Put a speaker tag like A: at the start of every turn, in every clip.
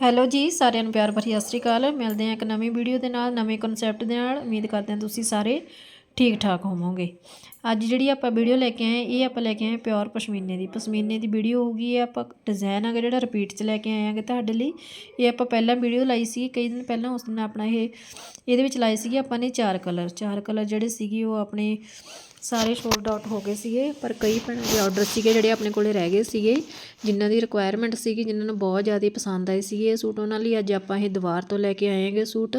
A: Hello ਜੀ, ਸਾਰਿਆਂ ਨੂੰ ਪਿਆਰ ਭਰੀ ਸਤਿ ਸ਼੍ਰੀ ਅਕਾਲ। ਮਿਲਦੇ ਹਾਂ ਇੱਕ ਨਵੀਂ ਵੀਡੀਓ ਦੇ ਨਾਲ, ਨਵੇਂ ਕਨਸੈਪਟ ਦੇ ਨਾਲ। ਉਮੀਦ ਕਰਦੇ ਹਾਂ ਤੁਸੀਂ ਸਾਰੇ ਠੀਕ ਠਾਕ ਹੋਵੋਗੇ। ਅੱਜ ਜਿਹੜੀ ਆਪਾਂ ਵੀਡੀਓ ਲੈ ਕੇ ਆਏ, ਇਹ ਆਪਾਂ ਲੈ ਕੇ ਆਏ ਪਿਓਰ ਪਸ਼ਮੀਨੇ ਦੀ। ਪਸ਼ਮੀਨੇ ਦੀ ਵੀਡੀਓ ਹੋਊਗੀ, ਇਹ ਆਪਾਂ ਡਿਜ਼ਾਈਨ ਹੈਗਾ ਜਿਹੜਾ ਰਿਪੀਟ 'ਚ ਲੈ ਕੇ ਆਏ ਆਂਗੇ ਤੁਹਾਡੇ ਲਈ। ਇਹ ਆਪਾਂ ਪਹਿਲਾਂ ਵੀਡੀਓ ਲਾਈ ਸੀ, ਕਈ ਦਿਨ ਪਹਿਲਾਂ ਉਸ ਦਿਨ ਆਪਣਾ ਇਹ, ਇਹਦੇ ਵਿੱਚ ਲਾਏ ਸੀਗੇ ਆਪਾਂ ਨੇ ਚਾਰ ਕਲਰ ਚਾਰ ਕਲਰ ਜਿਹੜੇ ਸੀਗੇ ਉਹ ਆਪਣੇ ਸਾਰੇ ਸ਼ੋਲਡ ਆਊਟ ਹੋ ਗਏ ਸੀਗੇ, ਪਰ ਕਈ ਭੈਣਾਂ ਦੇ ਆਰਡਰ ਸੀਗੇ ਜਿਹੜੇ ਆਪਣੇ ਕੋਲੇ ਰਹਿ ਗਏ ਸੀਗੇ, ਜਿਨ੍ਹਾਂ ਦੀ ਰਿਕੁਆਇਰਮੈਂਟ ਸੀਗੀ, ਜਿਨ੍ਹਾਂ ਨੂੰ ਬਹੁਤ ਜ਼ਿਆਦਾ ਪਸੰਦ ਆਏ ਸੀਗੇ ਇਹ ਸੂਟ। ਉਹਨਾਂ ਲਈ ਅੱਜ ਆਪਾਂ ਇਹ ਦੀਵਾਰ ਤੋਂ ਲੈ ਕੇ ਆਏਗੇ ਸੂਟ।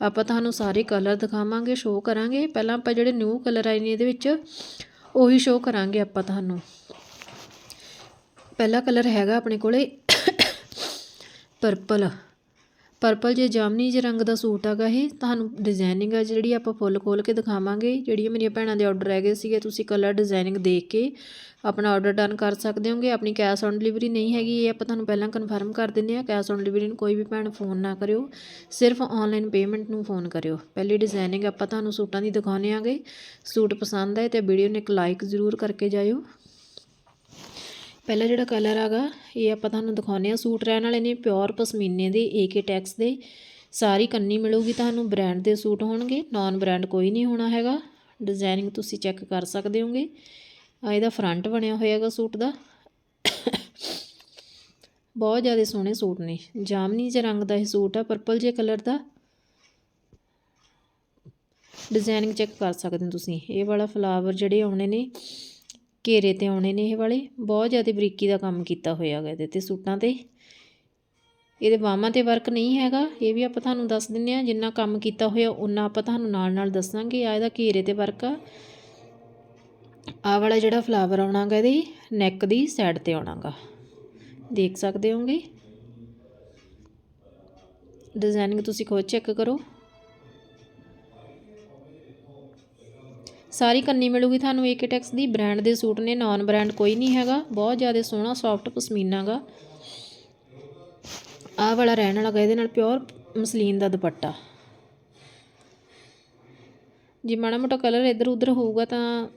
A: ਆਪਾਂ ਤੁਹਾਨੂੰ ਸਾਰੇ ਕਲਰ ਦਿਖਾਵਾਂਗੇ ਸ਼ੋਅ ਕਰਾਂਗੇ। ਪਹਿਲਾਂ ਆਪਾਂ ਜਿਹੜੇ ਨਿਊ ਕਲਰ ਆਏ ਨੇ ਇਹਦੇ ਵਿੱਚ, ਉਹੀ ਸ਼ੋਅ ਕਰਾਂਗੇ ਆਪਾਂ ਤੁਹਾਨੂੰ। ਪਹਿਲਾ ਕਲਰ ਹੈਗਾ ਆਪਣੇ ਕੋਲੇ ਪਰਪਲ ਪਰਪਲ ਜੇ ਜਾਮਨੀ ਜੇ ਰੰਗ ਦਾ ਸੂਟ ਹੈਗਾ ਇਹ, ਤੁਹਾਨੂੰ ਡਿਜ਼ਾਈਨਿੰਗ ਆ ਜਿਹੜੀ ਆਪਾਂ ਫੁੱਲ ਖੋਲ ਕੇ ਦਿਖਾਵਾਂਗੇ। ਜਿਹੜੀਆਂ ਮੇਰੀਆਂ ਭੈਣਾਂ ਦੇ ਆਰਡਰ ਹੈਗੇ ਸੀਗੇ, ਤੁਸੀਂ ਕਲਰ ਡਿਜ਼ਾਈਨਿੰਗ ਦੇਖ ਕੇ ਆਪਣਾ ਆਰਡਰ ਡਨ ਕਰ ਸਕਦੇ ਹੋਗੇ। ਆਪਣੀ ਕੈਸ਼ ਔਨ ਡਿਲੀਵਰੀ ਨਹੀਂ ਹੈਗੀ, ਇਹ ਆਪਾਂ ਤੁਹਾਨੂੰ ਪਹਿਲਾਂ ਕਨਫਰਮ ਕਰ ਦਿੰਦੇ ਆ ਕੈਸ਼ ਔਨ ਡਿਲੀਵਰੀ ਨੂੰ ਕੋਈ ਵੀ ਭੈਣ ਫੋਨ ਨਾ ਕਰਿਓ। ਸਿਰਫ ਆਨਲਾਈਨ ਪੇਮੈਂਟ ਨੂੰ ਫੋਨ ਕਰਿਓ। ਪਹਿਲੀ ਡਿਜ਼ਾਈਨਿੰਗ ਆਪਾਂ ਤੁਹਾਨੂੰ ਸੂਟਾਂ ਦੀ ਦਿਖਾਉਣੇ ਆਗੇ ਸੂਟ ਪਸੰਦ ਆਏ ਤੇ ਵੀਡੀਓ ਨੂੰ ਇੱਕ ਲਾਈਕ ਜ਼ਰੂਰ ਕਰਕੇ ਜਾਇਓ। ਪਹਿਲਾ ਜਿਹੜਾ ਕਲਰ ਹੈਗਾ ਇਹ ਆਪਾਂ ਤੁਹਾਨੂੰ ਦਿਖਾਉਂਦੇ ਆ ਸੂਟ ਰਹਿਣ ਵਾਲੇ ਨੇ ਪਿਓਰ ਪਸ਼ਮੀਨੇ ਦੇ ਏਕੇ ਟੈਕਸ ਦੇ। ਸਾਰੀ ਕੰਨੀ ਮਿਲੂਗੀ ਤੁਹਾਨੂੰ ਬ੍ਰਾਂਡ ਦੇ ਸੂਟ ਹੋਣਗੇ। ਨਾਨ ਬ੍ਰਾਂਡ ਕੋਈ ਨਹੀਂ ਹੋਣਾ ਹੈਗਾ। ਡਿਜ਼ਾਈਨਿੰਗ ਤੁਸੀਂ ਚੈੱਕ ਕਰ ਸਕਦੇ ਹੋਗੇ। ਇਹਦਾ ਫਰੰਟ ਬਣਿਆ ਹੋਇਆ ਹੈਗਾ ਸੂਟ ਦਾ। ਬਹੁਤ ਜ਼ਿਆਦਾ ਸੋਹਣੇ ਸੂਟ ਨੇ। ਜਾਮਨੀ ਜਿਹਾ ਰੰਗ ਦਾ ਇਹ ਸੂਟ ਆ ਪਰਪਲ ਜੇ ਕਲਰ ਦਾ। ਡਿਜ਼ਾਈਨਿੰਗ ਚੈੱਕ ਕਰ ਸਕਦੇ ਹੋ ਤੁਸੀਂ। ਇਹ ਵਾਲਾ ਫਲਾਵਰ ਜਿਹੜੇ ਆਉਣੇ ਨੇ ਘੇਰੇ ਤੇ ਆਉਣੇ ਨੇ ਇਹ ਵਾਲੇ। ਬਹੁਤ ਜ਼ਿਆਦਾ ਬਰੀਕੀ ਦਾ ਕੰਮ ਕੀਤਾ ਹੋਇਆ ਹੈਗਾ ਇਹਦੇ ਤੇ ਸੂਟਾਂ ਤੇ। ਇਹਦੇ ਬਾਹਾਂ ਤੇ ਵਰਕ ਨਹੀਂ ਹੈਗਾ। ਇਹ ਵੀ ਆਪਾਂ ਤੁਹਾਨੂੰ ਦੱਸ ਦਿੰਨੇ ਆ ਜਿੰਨਾ ਕੰਮ ਕੀਤਾ ਹੋਇਆ ਉਹਨਾਂ ਆਪਾਂ ਤੁਹਾਨੂੰ ਨਾਲ ਨਾਲ ਦੱਸਾਂਗੇ। ਆ ਇਹਦਾ ਘੇਰੇ ਤੇ ਵਰਕ ਆ। ਆ ਵਾਲਾ ਜਿਹੜਾ ਫਲਾਵਰ ਆਉਣਾਗਾ ਇਹਦੀ ਨੈਕ ਦੀ ਸਾਈਡ ਤੇ ਆਉਣਾਗਾ। ਦੇਖ ਸਕਦੇ ਹੋਗੇ ਡਿਜ਼ਾਈਨਿੰਗ ਤੁਸੀਂ ਖੁਦ ਚੈੱਕ ਕਰੋ। ਸਾਰੀ ਕੰਨੀ ਮਿਲੂਗੀ ਤੁਹਾਨੂੰ ਏਕਟੈਕਸ ਦੀ। ਬ੍ਰਾਂਡ ਦੇ ਸੂਟ ਨੇ ਨਾਨ ਬ੍ਰਾਂਡ ਕੋਈ ਨਹੀਂ ਹੈਗਾ। ਬਹੁਤ ਜ਼ਿਆਦਾ ਸੋਹਣਾ ਸੌਫਟ ਪਸ਼ਮੀਨਾਗਾ ਆਹ ਵਾਲਾ ਰਹਿਣ ਵਾਲਾ ਇਹਦੇ ਨਾਲ ਪਿਓਰ ਮਸਲੀਨ ਦਾ ਦੁਪੱਟਾ। ਜੇ ਮਾੜਾ ਮੋਟਾ ਕਲਰ ਇੱਧਰ ਉੱਧਰ ਹੋਊਗਾ ਤਾਂ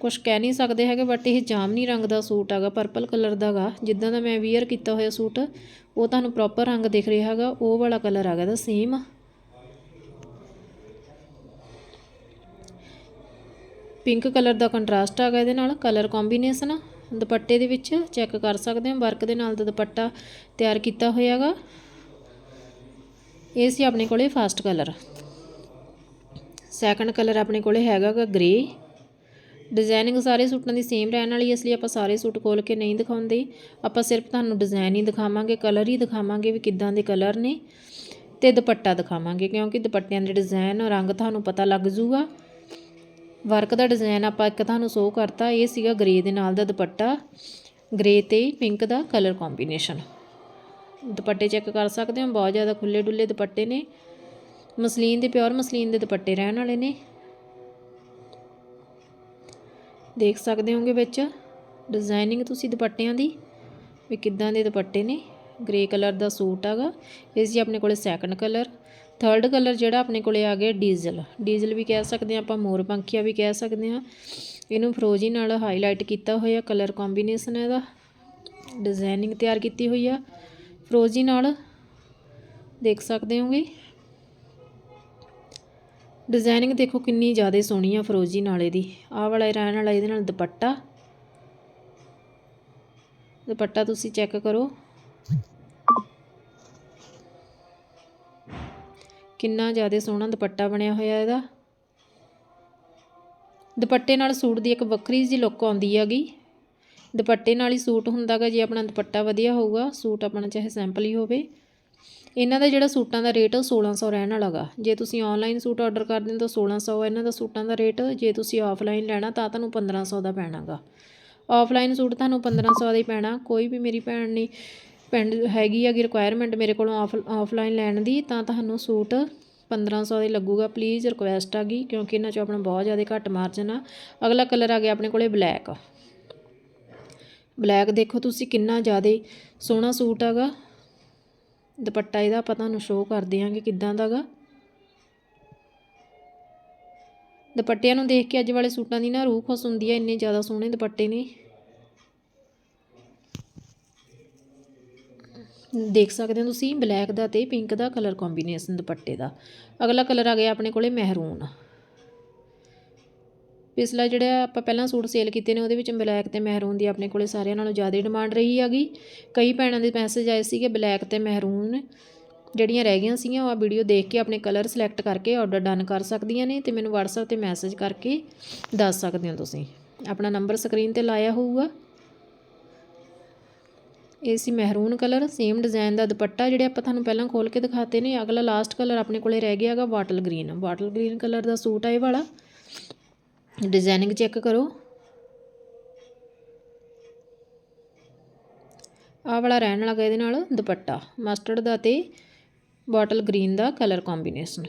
A: ਕੁਝ ਕਹਿ ਨਹੀਂ ਸਕਦੇ ਹੈਗੇ ਬਟ ਇਹ ਜਾਮਨੀ ਰੰਗ ਦਾ ਸੂਟ ਹੈਗਾ ਪਰਪਲ ਕਲਰ ਦਾਗਾ ਜਿੱਦਾਂ ਦਾ ਮੈਂ ਵੀਅਰ ਕੀਤਾ ਹੋਇਆ ਸੂਟ, ਉਹ ਤੁਹਾਨੂੰ ਪ੍ਰੋਪਰ ਰੰਗ ਦਿਖ ਰਿਹਾ ਹੈਗਾ, ਉਹ ਵਾਲਾ ਕਲਰ ਹੈਗਾ ਦਾ ਸੇਮ ਪਿੰਕ ਕਲਰ ਦਾ ਕੰਟਰਾਸਟ ਹੈਗਾ ਇਹਦੇ ਨਾਲ, ਕਲਰ ਕੰਬੀਨੇਸ਼ਨ ਦੁਪੱਟੇ ਦੇ ਵਿੱਚ ਚੈੱਕ ਕਰ ਸਕਦੇ ਹਾਂ ਵਰਕ ਦੇ ਨਾਲ ਦਾ ਦੁਪੱਟਾ ਤਿਆਰ ਕੀਤਾ ਹੋਇਆ ਹੋਇਆਗਾ ਇਹ ਸੀ ਆਪਣੇ ਕੋਲੇ ਫਸਟ ਕਲਰ ਸੈਕੰਡ ਕਲਰ ਆਪਣੇ ਕੋਲੇ ਹੈਗਾਗਾ ਗ੍ਰੇ ਡਿਜ਼ਾਈਨਿੰਗ ਸਾਰੇ ਸੂਟਾਂ ਦੀ ਸੇਮ ਰਹਿਣ ਵਾਲੀ ਇਸ ਲਈ ਆਪਾਂ ਸਾਰੇ ਸੂਟ ਖੋਲ ਕੇ ਨਹੀਂ ਦਿਖਾਉਂਦੇ। ਆਪਾਂ ਸਿਰਫ ਤੁਹਾਨੂੰ ਡਿਜ਼ਾਈਨ ਹੀ ਦਿਖਾਵਾਂਗੇ ਕਲਰ ਹੀ ਦਿਖਾਵਾਂਗੇ ਵੀ ਕਿੱਦਾਂ ਦੇ ਕਲਰ ਨੇ ਤੇ ਦੁਪੱਟਾ ਦਿਖਾਵਾਂਗੇ, ਕਿਉਂਕਿ ਦੁਪੱਟਿਆਂ ਦੇ ਡਿਜ਼ਾਈਨ ਰੰਗ ਤੁਹਾਨੂੰ ਪਤਾ ਲੱਗ ਜੂਗਾ। ਵਰਕ ਦਾ ਡਿਜ਼ਾਈਨ ਆਪਾਂ ਇੱਕ ਤੁਹਾਨੂੰ ਸ਼ੋਅ ਕਰਤਾ, ਇਹ ਸੀਗਾ ਗ੍ਰੇ ਦੇ ਨਾਲ ਦਾ ਦੁਪੱਟਾ ਗ੍ਰੇ ਤੇ ਪਿੰਕ ਦਾ ਕਲਰ ਕੰਬੀਨੇਸ਼ਨ ਦੁਪੱਟੇ ਚੈੱਕ ਕਰ ਸਕਦੇ ਹੋ, ਬਹੁਤ ਜ਼ਿਆਦਾ ਖੁੱਲੇ ਡੁੱਲੇ ਦੁਪੱਟੇ ਨੇ। ਮਸਲੀਨ ਦੇ ਪਿਓਰ ਮਸਲੀਨ ਦੇ ਦੁਪੱਟੇ ਰਹਿਣ ਵਾਲੇ ਨੇ। ਦੇਖ ਸਕਦੇ ਹੋਗੇ ਵਿੱਚ ਡਿਜ਼ਾਈਨਿੰਗ ਤੁਸੀਂ ਦੁਪੱਟਿਆਂ ਦੀ, ਵੀ ਕਿੱਦਾਂ ਦੇ ਦੁਪੱਟੇ ਨੇ। ਗ੍ਰੇ ਕਲਰ ਦਾ ਸੂਟ ਹੈਗਾ, ਇਸ ਜੀ ਆਪਣੇ ਕੋਲੇ ਸੈਕੰਡ ਕਲਰ ਥਰਡ ਕਲਰ ਜਿਹੜਾ ਆਪਣੇ ਕੋਲੇ ਆ ਗਿਆ ਡੀਜ਼ਲ ਡੀਜ਼ਲ ਵੀ ਕਹਿ ਸਕਦੇ ਆ ਆਪਾਂ, ਮੋਰ ਪੰਖੀਆ ਵੀ ਕਹਿ ਸਕਦੇ ਆ ਇਹਨੂੰ ਫਰੋਜੀ ਨਾਲ ਹਾਈਲਾਈਟ ਕੀਤਾ ਹੋਇਆ ਕਲਰ ਕੰਬੀਨੇਸ਼ਨ ਹੈ ਇਹਦਾ। ਡਿਜ਼ਾਈਨਿੰਗ ਤਿਆਰ ਕੀਤੀ ਹੋਈ ਆ। ਫਰੋਜੀ ਨਾਲ ਦੇਖ ਸਕਦੇ ਹੋਗੇ। ਡਿਜ਼ਾਈਨਿੰਗ ਦੇਖੋ ਕਿੰਨੀ ਜ਼ਿਆਦਾ ਸੋਹਣੀ ਆ ਫਰੋਜੀ ਨਾਲ ਇਹਦੀ। ਆਹ ਵਾਲਾ ਰਹਿਣ ਵਾਲਾ ਇਹਦੇ ਨਾਲ ਦੁਪੱਟਾ। ਦੁਪੱਟਾ ਤੁਸੀਂ ਚੈੱਕ ਕਰੋ। ਕਿੰਨਾ ਜ਼ਿਆਦਾ ਸੋਹਣਾ ਦੁਪੱਟਾ ਬਣਿਆ ਹੋਇਆ ਇਹਦਾ। ਦੁਪੱਟੇ ਨਾਲ ਸੂਟ ਦੀ ਇੱਕ ਵੱਖਰੀ ਜਿਹੀ ਲੁੱਕ ਆਉਂਦੀ ਹੈਗੀ। ਦੁਪੱਟੇ ਨਾਲ ਹੀ ਸੂਟ ਹੁੰਦਾਗਾ, ਜੇ ਆਪਣਾ ਦੁਪੱਟਾ ਵਧੀਆ ਹੋਊਗਾ, ਸੂਟ ਆਪਣਾ ਚਾਹੇ ਸਿੰਪਲ ਹੀ ਹੋਵੇ। ਇਹਨਾਂ ਦਾ ਜਿਹੜਾ ਸੂਟਾਂ ਦਾ ਰੇਟ 1600 ਰਹਿਣ ਵਾਲਾਗਾ। ਜੇ ਤੁਸੀਂ ਆਨਲਾਈਨ ਸੂਟ ਆਰਡਰ ਕਰਦੇ ਹੋ ਤਾਂ 1600 ਇਹਨਾਂ ਦਾ ਸੂਟਾਂ ਦਾ ਰੇਟ ਜੇ ਤੁਸੀਂ ਆਫਲਾਈਨ ਲੈਣਾ ਤਾਂ ਤੁਹਾਨੂੰ 1500 ਦਾ ਪੈਣਾਗਾ। ਆਫਲਾਈਨ ਸੂਟ ਤੁਹਾਨੂੰ 1500 ਦਾ ਹੀ ਪੈਣਾ, ਕੋਈ ਵੀ ਮੇਰੀ ਭੈਣ ਨੇ ਪਿੰਡ ਹੈਗੀ ਹੈਗੀ ਰਿਕੁਆਇਰਮੈਂਟ ਮੇਰੇ ਕੋਲੋਂ ਆਫ ਆਫਲਾਈਨ ਲੈਣ ਦੀ, ਤਾਂ ਤੁਹਾਨੂੰ ਸੂਟ 1500 ਦੇ ਲੱਗੂਗਾ। ਪਲੀਜ਼ ਰਿਕੁਐਸਟ ਆ ਗਈ, ਕਿਉਂਕਿ ਇਹਨਾਂ 'ਚੋਂ ਆਪਣਾ ਬਹੁਤ ਜ਼ਿਆਦਾ ਘੱਟ ਮਾਰਜਨ ਆ। ਅਗਲਾ ਕਲਰ ਆ ਗਿਆ ਆਪਣੇ ਕੋਲੇ ਬਲੈਕ ਬਲੈਕ ਦੇਖੋ ਤੁਸੀਂ ਕਿੰਨਾ ਜ਼ਿਆਦਾ ਸੋਹਣਾ ਸੂਟ ਹੈਗਾ। ਦੁਪੱਟਾ ਇਹਦਾ ਆਪਾਂ ਤੁਹਾਨੂੰ ਸ਼ੋਅ ਕਰ ਦਿਆਂਗੇ ਕਿੱਦਾਂ ਦਾਗਾ ਦੁਪੱਟਿਆਂ ਨੂੰ ਦੇਖ ਕੇ ਅੱਜ ਵਾਲੇ ਸੂਟਾਂ ਦੀ ਨਾ ਰੂਹ ਖੁਸ਼ ਹੁੰਦੀ ਹੈ ਇੰਨੇ ਜ਼ਿਆਦਾ ਸੋਹਣੇ ਦੁਪੱਟੇ ਨੇ। ਦੇਖ ਸਕਦੇ ਹੋ ਤੁਸੀਂ ਬਲੈਕ ਦਾ ਤੇ ਪਿੰਕ ਦਾ ਕਲਰ ਕੰਬੀਨੇਸ਼ਨ ਦੁਪੱਟੇ ਦਾ। ਅਗਲਾ ਕਲਰ ਆ ਗਿਆ ਆਪਣੇ ਕੋਲੇ ਮਹਿਰੂਨ ਪਿਛਲਾ ਜਿਹੜਾ ਆਪਾਂ ਪਹਿਲਾਂ ਸੂਟ ਸੇਲ ਕੀਤੇ ਨੇ, ਉਹਦੇ ਵਿੱਚ ਬਲੈਕ ਤੇ ਮਹਿਰੂਨ ਦੀ ਆਪਣੇ ਕੋਲੇ ਸਾਰਿਆਂ ਨਾਲੋਂ ਜ਼ਿਆਦਾ ਡਿਮਾਂਡ ਰਹੀ ਹੈਗੀ। ਕਈ ਭੈਣਾਂ ਦੇ ਮੈਸੇਜ ਆਏ ਸੀਗੇ ਬਲੈਕ ਤੇ ਮਹਿਰੂਨ ਜਿਹੜੀਆਂ ਰਹਿ ਗਈਆਂ ਸੀਗੀਆਂ, ਉਹ ਆ ਵੀਡੀਓ ਦੇਖ ਕੇ ਆਪਣੇ ਕਲਰ ਸਿਲੈਕਟ ਕਰਕੇ ਆਰਡਰ ਡਨ ਕਰ ਸਕਦੀਆਂ ਨੇ ਤੇ ਮੈਨੂੰ WhatsApp ਤੇ ਮੈਸੇਜ ਕਰਕੇ ਦੱਸ ਸਕਦੇ ਹੋ ਤੁਸੀਂ। ਆਪਣਾ ਨੰਬਰ ਸਕਰੀਨ ਤੇ ਲਾਇਆ ਹੋਊਗਾ। ਇਹ ਸੀ ਮਹਿਰੂਨ ਕਲਰ ਸੇਮ ਡਿਜ਼ਾਈਨ ਦਾ ਦੁਪੱਟਾ ਜਿਹੜੇ ਆਪਾਂ ਤੁਹਾਨੂੰ ਪਹਿਲਾਂ ਖੋਲ ਕੇ ਦਿਖਾਤੇ ਨੇ, ਅਗਲਾ ਲਾਸਟ ਕਲਰ ਆਪਣੇ ਕੋਲੇ ਰਹਿ ਗਿਆ ਹੈਗਾ bottle green bottle green colour ਦਾ ਸੂਟ ਆ ਇਹ ਵਾਲਾ। ਡਿਜ਼ਾਈਨਿੰਗ ਚੈੱਕ ਕਰੋ। ਆਹ ਵਾਲਾ ਰਹਿਣ ਲੱਗਾ ਇਹਦੇ ਨਾਲ ਦੁਪੱਟਾ। ਮਸਟਰਡ ਦਾ ਤੇ ਬਾਟਲ ਗ੍ਰੀਨ ਦਾ ਕਲਰ ਕੰਬੀਨੇਸ਼ਨ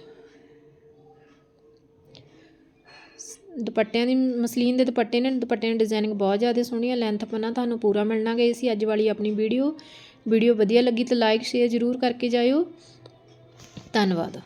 A: ਦੁਪੱਟਿਆਂ ਦੀ, ਮਸਲੀਨ ਦੇ ਦੁਪੱਟੇ ਨੇ, ਦੁਪੱਟਿਆਂ ਦੀ ਡਿਜ਼ਾਈਨਿੰਗ ਬਹੁਤ ਜ਼ਿਆਦਾ ਸੋਹਣੀ ਹੈ ਲੈਂਥ ਪੰਨਾ ਤੁਹਾਨੂੰ ਪੂਰਾ ਮਿਲਣਾ ਗਈ ਸੀ ਅੱਜ ਵਾਲੀ ਆਪਣੀ ਵੀਡੀਓ ਵੀਡੀਓ ਵਧੀਆ ਲੱਗੀ ਤਾਂ ਲਾਈਕ ਸ਼ੇਅਰ ਜ਼ਰੂਰ ਕਰਕੇ ਜਾਇਓ। ਧੰਨਵਾਦ।